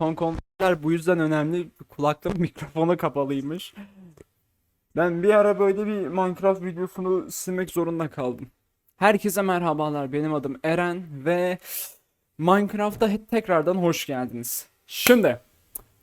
Son kontroller bu yüzden önemli. Kulaklığım mikrofonu kapalıymış. Ben bir ara böyle bir Minecraft videosunu silmek zorunda kaldım. Herkese merhabalar. Benim adım Eren ve Minecraft'a tekrardan hoş geldiniz. Şimdi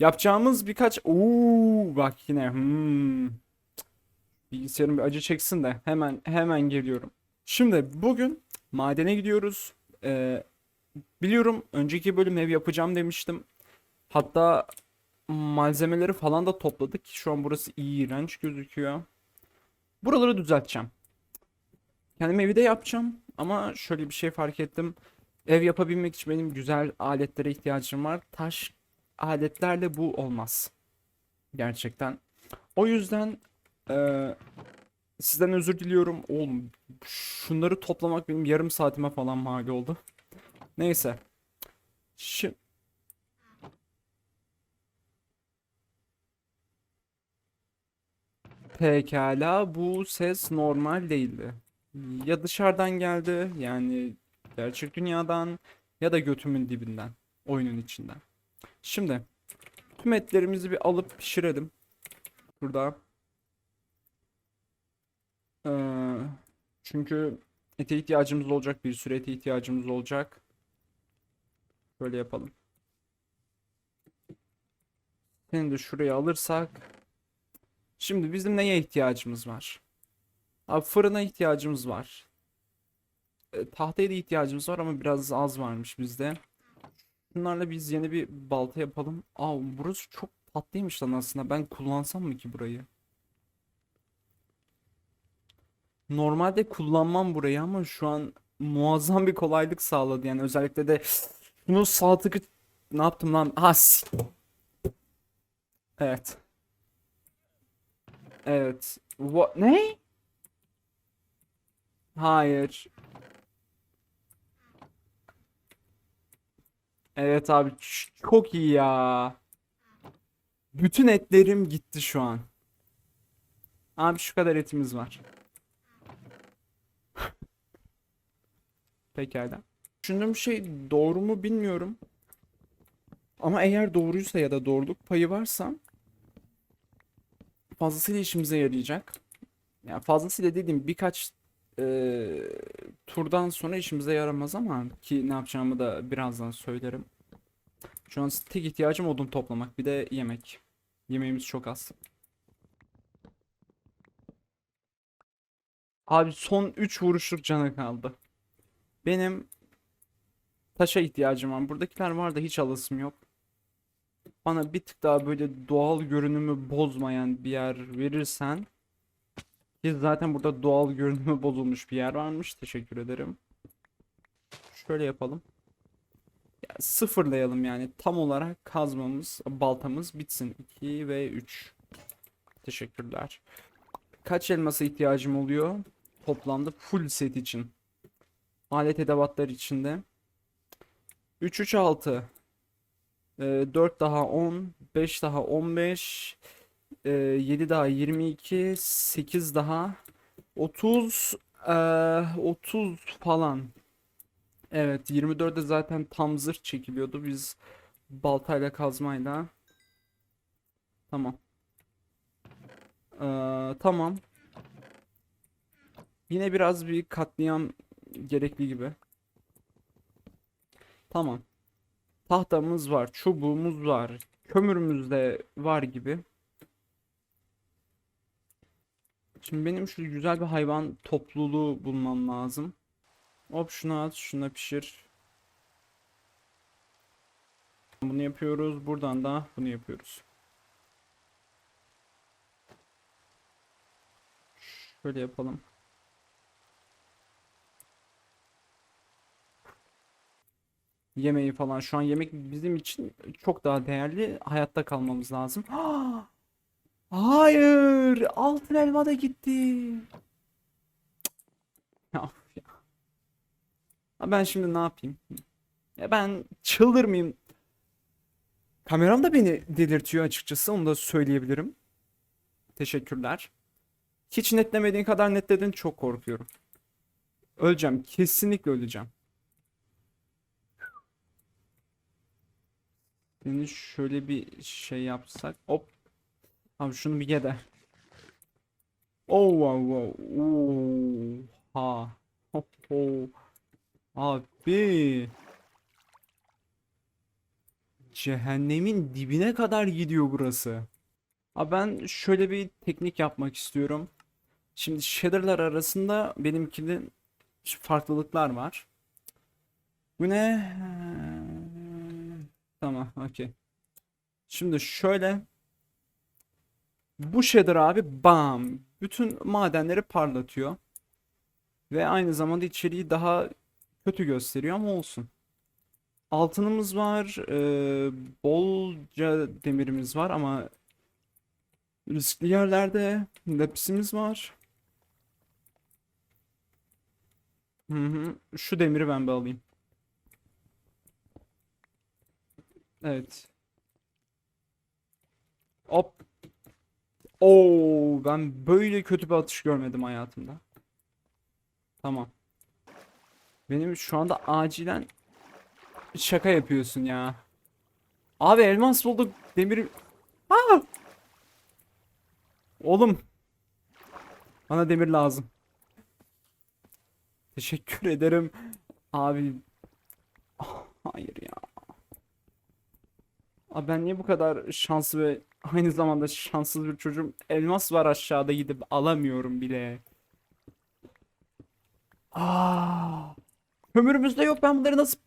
yapacağımız birkaç Uuu bak yine hmm. Bilgisayarım bir acı çeksin de hemen hemen geliyorum. Şimdi bugün madene gidiyoruz. Ee, biliyorum önceki bölüm ev yapacağım demiştim. Hatta malzemeleri falan da topladık. Şu an burası iğrenç gözüküyor. Buraları düzelteceğim. Kendim evi de yapacağım. Ama şöyle bir şey fark ettim. Ev yapabilmek için benim güzel aletlere ihtiyacım var. Taş aletlerle bu olmaz. Gerçekten. O yüzden eee, sizden özür diliyorum. Oğlum şunları toplamak benim yarım saatime falan mal oldu. Neyse. Şimdi Pekala bu ses normal değildi. Ya dışarıdan geldi yani gerçek dünyadan ya da götümün dibinden oyunun içinden. Şimdi tüm etlerimizi bir alıp pişirelim. Burada. Ee, çünkü ete ihtiyacımız olacak bir süre ete ihtiyacımız olacak. Böyle yapalım. Seni de şuraya alırsak Şimdi bizim neye ihtiyacımız var? Abi fırına ihtiyacımız var. E, tahtaya da ihtiyacımız var ama biraz az varmış bizde. Bunlarla biz yeni bir balta yapalım. Aa burası çok tatlıymış lan aslında. Ben kullansam mı ki burayı? Normalde kullanmam burayı ama şu an muazzam bir kolaylık sağladı. Yani özellikle de bunu sağ ne yaptım lan? Ha Evet. Evet. What? Ne? Hayır. Evet abi çok iyi ya. Bütün etlerim gitti şu an. Abi şu kadar etimiz var. Pekala. Düşündüğüm şey doğru mu bilmiyorum. Ama eğer doğruysa ya da doğruluk payı varsa fazlasıyla işimize yarayacak. Yani fazlasıyla dediğim birkaç eee, turdan sonra işimize yaramaz ama ki ne yapacağımı da birazdan söylerim. Şu an tek ihtiyacım odun toplamak bir de yemek. Yemeğimiz çok az. Abi son 3 vuruşluk canı kaldı. Benim taşa ihtiyacım var. Buradakiler var da hiç alasım yok. Bana bir tık daha böyle doğal görünümü bozmayan bir yer verirsen ki zaten burada doğal görünümü bozulmuş bir yer varmış. Teşekkür ederim. Şöyle yapalım. Ya sıfırlayalım yani tam olarak kazmamız, baltamız bitsin. 2 ve 3. Teşekkürler. Kaç elmasa ihtiyacım oluyor? Toplamda full set için. Alet edevatlar içinde. 3 3 6. 4 daha 10, 5 daha 15, e, 7 daha 22, 8 daha 30, e, 30 falan. Evet 24'de zaten tam zırh çekiliyordu. Biz baltayla kazmayla. Tamam. Ee, tamam. Yine biraz bir katliam gerekli gibi. Tamam. Tahtamız var, çubuğumuz var, kömürümüz de var gibi. Şimdi benim şu güzel bir hayvan topluluğu bulmam lazım. Hop şunu at, şuna pişir. Bunu yapıyoruz. Buradan da bunu yapıyoruz. Şöyle yapalım. Yemeği falan. Şu an yemek bizim için çok daha değerli. Hayatta kalmamız lazım. Hayır! Altın elma da gitti. Ya, Ben şimdi ne yapayım? Ya ben çıldırmayayım. Kameram da beni delirtiyor açıkçası. Onu da söyleyebilirim. Teşekkürler. Hiç netlemediğin kadar netledin. Çok korkuyorum. Öleceğim. Kesinlikle öleceğim. Seni şöyle bir şey yapsak. Hop. Abi şunu bir ye de. Oh wow wow. Oha. Abi. Cehennemin dibine kadar gidiyor burası. Abi ben şöyle bir teknik yapmak istiyorum. Şimdi shader'lar arasında benimkinin farklılıklar var. Bu ne? Tamam, okey. Şimdi şöyle bu shader abi bam bütün madenleri parlatıyor. Ve aynı zamanda içeriği daha kötü gösteriyor ama olsun. Altınımız var, eee, bolca demirimiz var ama riskli yerlerde lapisimiz var. Hı hı. Şu demiri ben bir alayım. Evet. Hop. Oo, ben böyle kötü bir atış görmedim hayatımda. Tamam. Benim şu anda acilen şaka yapıyorsun ya. Abi elmas bulduk. Demir. Aa! Oğlum. Bana demir lazım. Teşekkür ederim. Abi. Ah, Hayır ya. Abi ben niye bu kadar şanslı ve aynı zamanda şanssız bir çocuğum? Elmas var aşağıda gidip alamıyorum bile. Aa! Kömürümüz de yok ben bunları nasıl...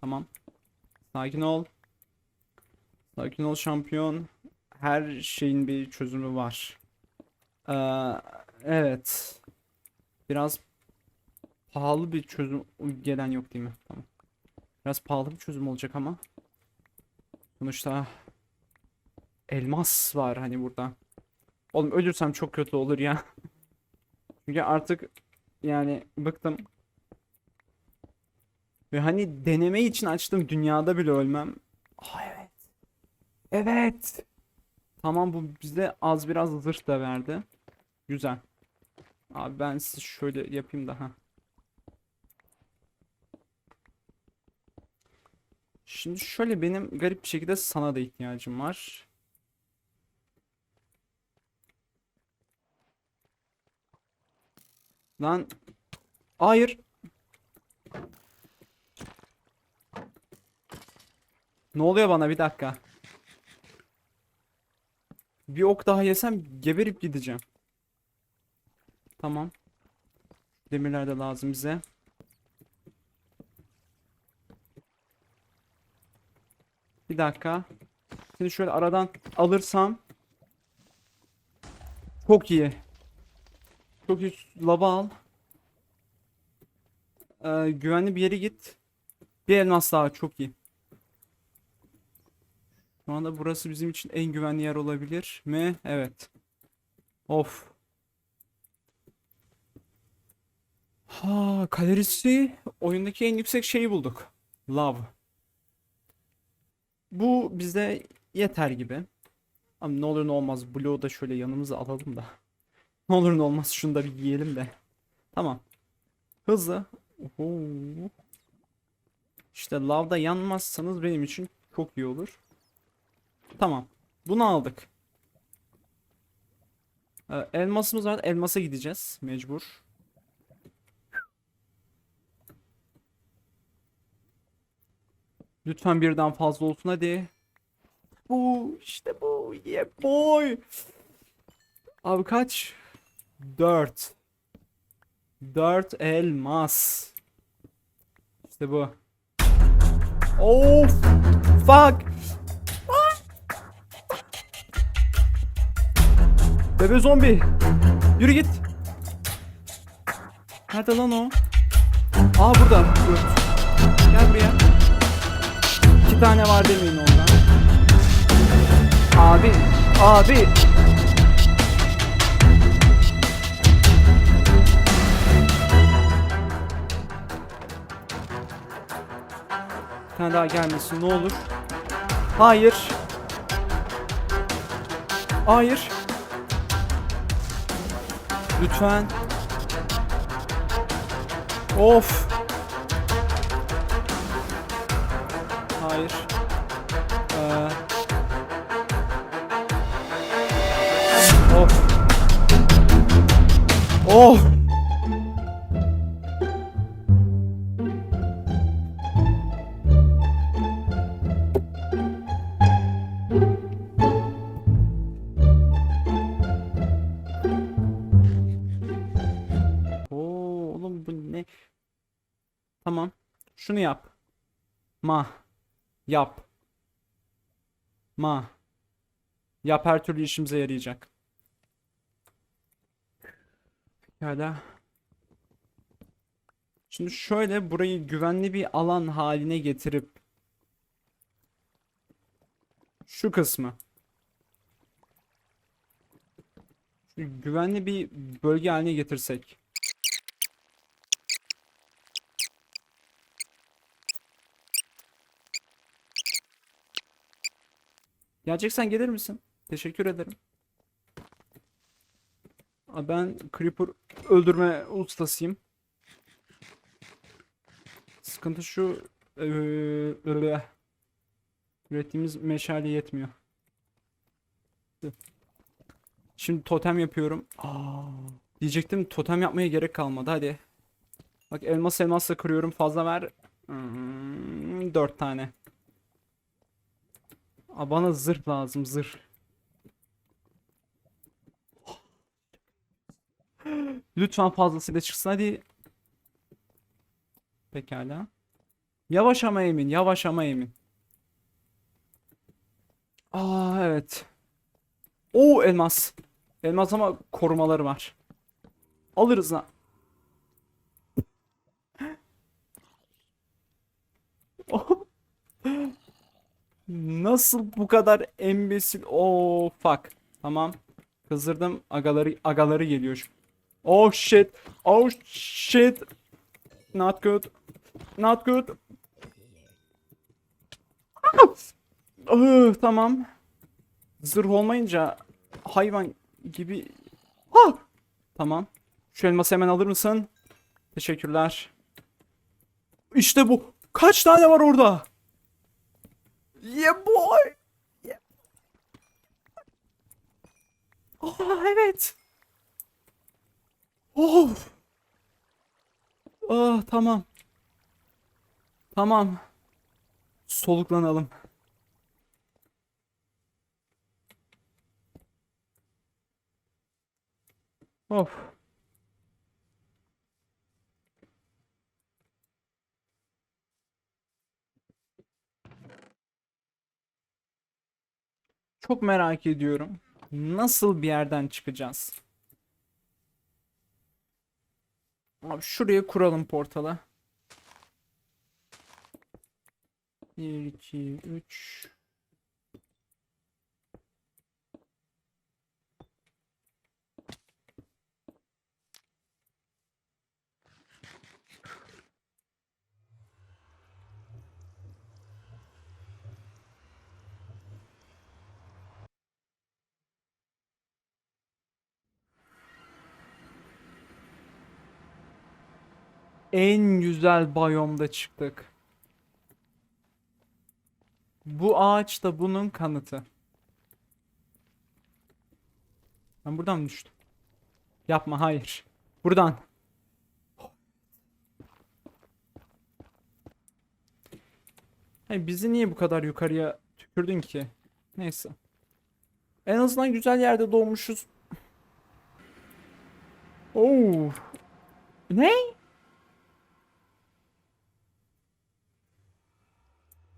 Tamam. Sakin ol. Sakin ol şampiyon. Her şeyin bir çözümü var. Ee, evet. Biraz pahalı bir çözüm gelen yok değil mi? Tamam. Biraz pahalı bir çözüm olacak ama. Sonuçta elmas var hani burada. Oğlum ölürsem çok kötü olur ya. Çünkü artık yani bıktım. Ve hani deneme için açtım dünyada bile ölmem. Aa evet. Evet. Tamam bu bize az biraz zırh da verdi. Güzel. Abi ben size şöyle yapayım daha. Şimdi şöyle benim garip bir şekilde sana da ihtiyacım var. Lan hayır. Ne oluyor bana bir dakika. Bir ok daha yesem geberip gideceğim. Tamam. Demirler de lazım bize. Bir dakika. Seni şöyle aradan alırsam. Çok iyi. Çok iyi. Lava al. Ee, güvenli bir yere git. Bir elmas daha çok iyi. Şu anda burası bizim için en güvenli yer olabilir mi? Evet. Of. Ha, kalorisi oyundaki en yüksek şeyi bulduk. Love. Bu bize yeter gibi. Ama ne olur ne olmaz Blue'u da şöyle yanımıza alalım da. Ne olur ne olmaz şunu da bir yiyelim de. Tamam. Hızlı. Oho. İşte lavda yanmazsanız benim için çok iyi olur. Tamam. Bunu aldık. Ee, elmasımız var. Elmasa gideceğiz. Mecbur. Lütfen birden fazla olsun hadi. Bu işte bu. Yeah boy. Abi kaç? 4. 4 elmas. İşte bu. Of. Fuck. Bebe zombi. Yürü git. Nerede lan o? Aa burada. Dur. Gel buraya. Tane var demeyin ondan. Abi. Abi. Bir tane daha gelmesin ne olur. Hayır. Hayır. Lütfen. Of. Hayır. Ee... Oh. Oh. Tamam. Şunu yap. Ma. Yap. Ma. Yap her türlü işimize yarayacak. Pekala. Şimdi şöyle burayı güvenli bir alan haline getirip şu kısmı şu güvenli bir bölge haline getirsek. Geleceksen gelir misin? Teşekkür ederim. Ben Creeper öldürme ustasıyım. Sıkıntı şu öyle. ürettiğimiz meşale yetmiyor. Şimdi totem yapıyorum. Aa, diyecektim totem yapmaya gerek kalmadı hadi. Bak elmas elmasla kırıyorum fazla ver. Hmm, dört tane. Aa, bana zırh lazım zırh. Lütfen fazlasıyla çıksın hadi. Pekala. Yavaş ama emin, yavaş ama emin. Aa evet. Oo elmas. Elmas ama korumaları var. Alırız lan. Nasıl bu kadar embesil? Oo fuck. Tamam. Kızdırdım. Agaları agaları geliyor. Oh shit. Oh shit. Not good. Not good. Ah, tamam. Zırh olmayınca hayvan gibi. Ha! Tamam. Şu elması hemen alır mısın? Teşekkürler. İşte bu. Kaç tane var orada? Yeah boy. Yeah. Aa evet. Of. Ah tamam. Tamam. Soluklanalım. Of. Çok merak ediyorum. Nasıl bir yerden çıkacağız? Abi şuraya kuralım portala. 1 2 3 En güzel biyomda çıktık. Bu ağaç da bunun kanıtı. Ben buradan mı düştüm? Yapma hayır. Buradan. Hey, bizi niye bu kadar yukarıya tükürdün ki? Neyse. En azından güzel yerde doğmuşuz. Oo. Ne?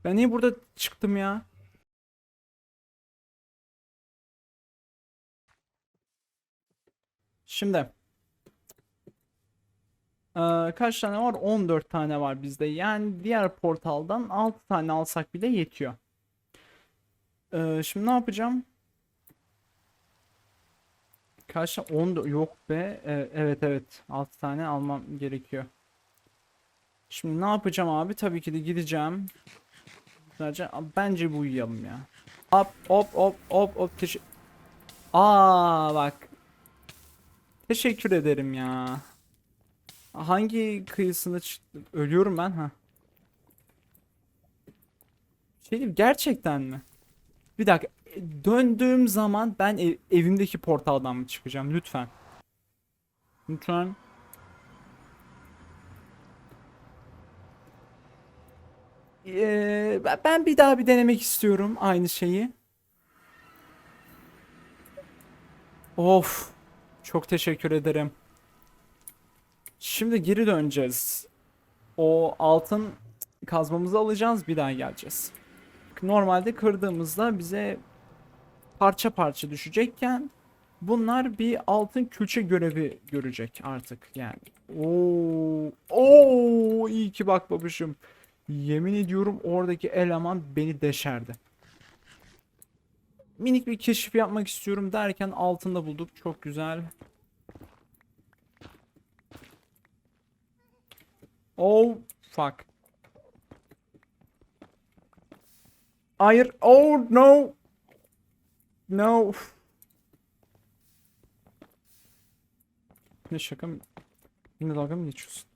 Ben niye burada çıktım ya? Şimdi. Eee, kaç tane var? 14 tane var bizde. Yani diğer portaldan 6 tane alsak bile yetiyor. Eee, şimdi ne yapacağım? Kaç tane? 10 yok be. E, evet evet. 6 tane almam gerekiyor. Şimdi ne yapacağım abi? Tabii ki de gideceğim. Sadece bence bu uyuyalım ya. Hop hop hop hop hop Aa bak. Teşekkür ederim ya. Hangi kıyısında çıktı? Ölüyorum ben ha. Şey diyeyim, gerçekten mi? Bir dakika. Döndüğüm zaman ben ev- evimdeki portaldan mı çıkacağım? Lütfen. Lütfen. Ee, ben- bir daha bir denemek istiyorum aynı şeyi. Of. Çok teşekkür ederim. Şimdi geri döneceğiz. O altın kazmamızı alacağız bir daha geleceğiz. Normalde kırdığımızda bize parça parça düşecekken bunlar bir altın külçe görevi görecek artık yani. Oo, oo iyi ki bakmamışım. Yemin ediyorum oradaki eleman beni deşerdi. Minik bir keşif yapmak istiyorum derken altında bulduk. Çok güzel. Oh fuck. Hayır. Oh no. No. Ne şaka mı? Yine dalga mı geçiyorsun?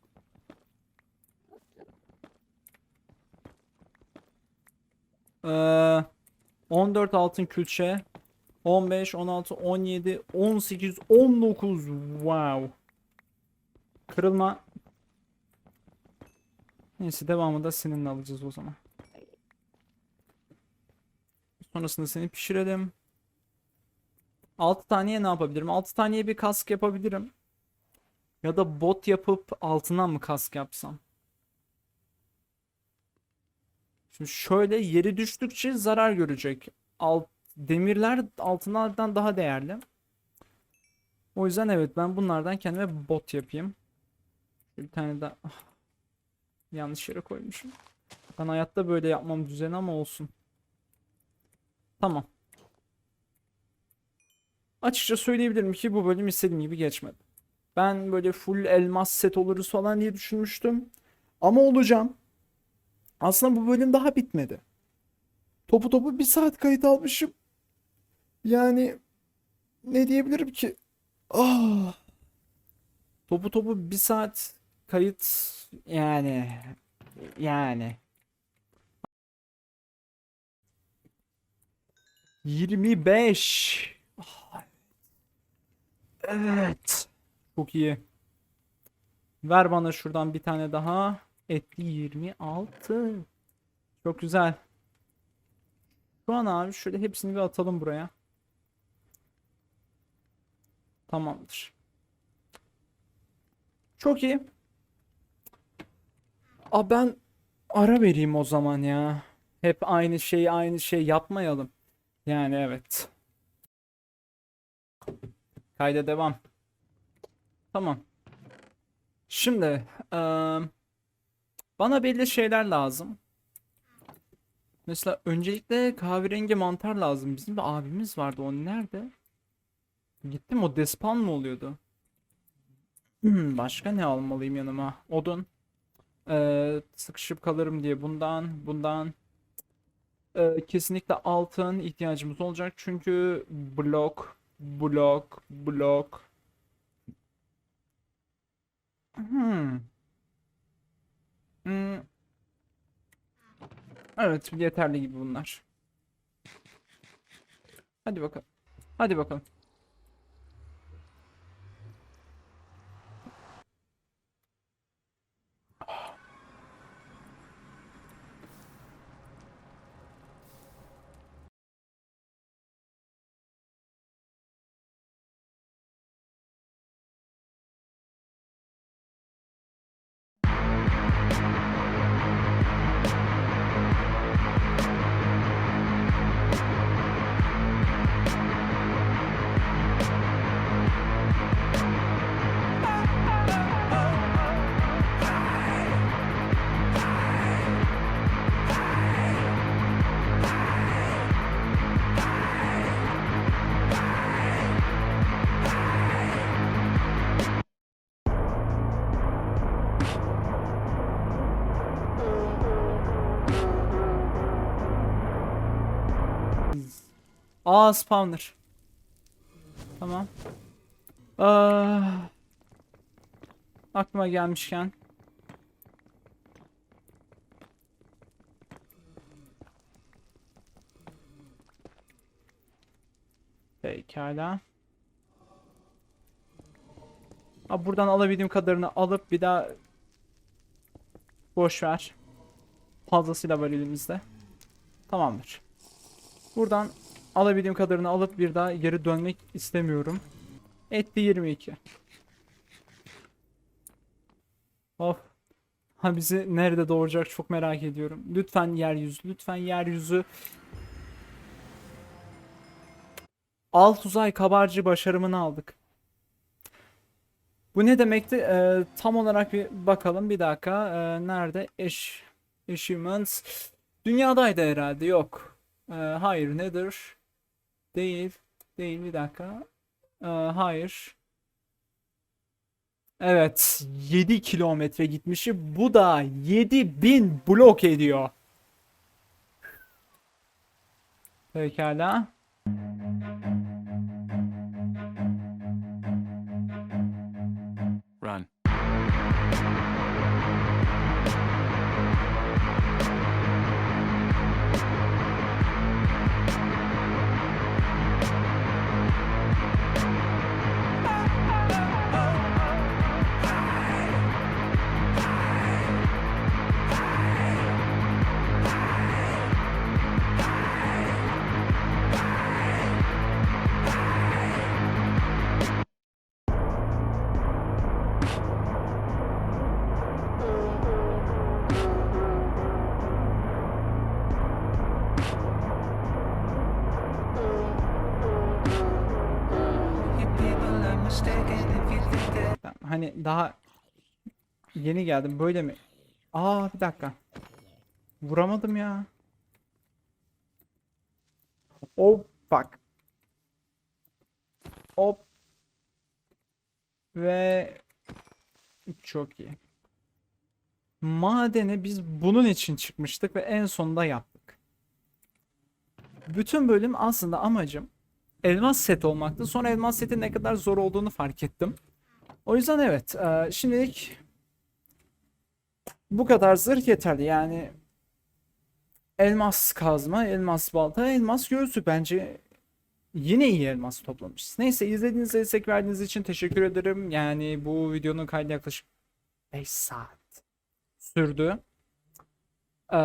Ee, 14 altın külçe. 15, 16, 17, 18, 19. Wow. Kırılma. Neyse devamı da seninle alacağız o zaman. Sonrasında seni pişirelim. 6 taneye ne yapabilirim? 6 taneye bir kask yapabilirim. Ya da bot yapıp altından mı kask yapsam? Şimdi şöyle yeri düştükçe zarar görecek. Alt, demirler altınlardan daha değerli. O yüzden evet ben bunlardan kendime bot yapayım. Bir tane daha Ah, yanlış yere koymuşum. Ben hayatta böyle yapmam düzen ama olsun. Tamam. Açıkça söyleyebilirim ki bu bölüm istediğim gibi geçmedi. Ben böyle full elmas set oluruz falan diye düşünmüştüm. Ama olacağım. Aslında bu bölüm daha bitmedi. Topu topu bir saat kayıt almışım. Yani ne diyebilirim ki? Ah. Topu topu bir saat kayıt yani yani 25 Ah, Evet. Çok iyi. Ver bana şuradan bir tane daha. Etli 26. Çok güzel. Şu an abi şöyle hepsini bir atalım buraya. Tamamdır. Çok iyi. Aa ben ara vereyim o zaman ya. Hep aynı şeyi aynı şey yapmayalım. Yani evet. Kayda devam. Tamam. Şimdi eee, bana belli şeyler lazım. Mesela öncelikle kahverengi mantar lazım. Bizim bir abimiz vardı. O nerede? Gitti mi? O despan mı oluyordu? Hmm, başka ne almalıyım yanıma? Odun. Eee, sıkışıp kalırım diye bundan, bundan. Eee, kesinlikle altın ihtiyacımız olacak. Çünkü blok, blok, blok. Hmm. Evet, yeterli gibi bunlar. Hadi bakalım. Hadi bakalım. Aa spawner. Tamam. Aa, aklıma gelmişken. Pekala. Aa, buradan alabildiğim kadarını alıp bir daha boş ver. Fazlasıyla var elimizde. Tamamdır. Buradan alabildiğim kadarını alıp bir daha geri dönmek istemiyorum. Etti 22. Of. Ha bizi nerede doğuracak çok merak ediyorum. Lütfen yeryüzü, lütfen yeryüzü. Alt uzay kabarcı başarımını aldık. Bu ne demekti? Ee, tam olarak bir bakalım. Bir dakika. Ee, nerede? Eş, achievements. Dünyadaydı herhalde. Yok. Ee, hayır. Nedir? Değil. Değil. Bir dakika. Ee, hayır. Evet. 7 kilometre gitmişi. Bu da 7000 blok ediyor. Pekala. Run. Hani daha yeni geldim. Böyle mi? Aa bir dakika. Vuramadım ya. Hop bak. Hop. Ve çok iyi. Madene biz bunun için çıkmıştık ve en sonunda yaptık. Bütün bölüm aslında amacım elmas set olmaktı. Sonra elmas setin ne kadar zor olduğunu fark ettim. O yüzden evet. e, şimdilik bu kadar zırh yeterli. Yani elmas kazma, elmas balta, elmas göğsü bence yine iyi elmas toplamışız. Neyse izlediğiniz destek verdiğiniz için teşekkür ederim. Yani bu videonun kaydı yaklaşık 5 saat sürdü. Ee,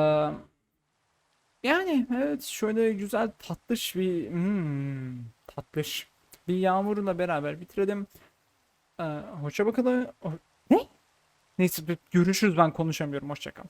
yani evet şöyle güzel tatlış bir hmm, tatlış bir yağmurla beraber bitirelim. Ee, hoşça bakalım. Ne? Neyse görüşürüz ben konuşamıyorum. Hoşça kal.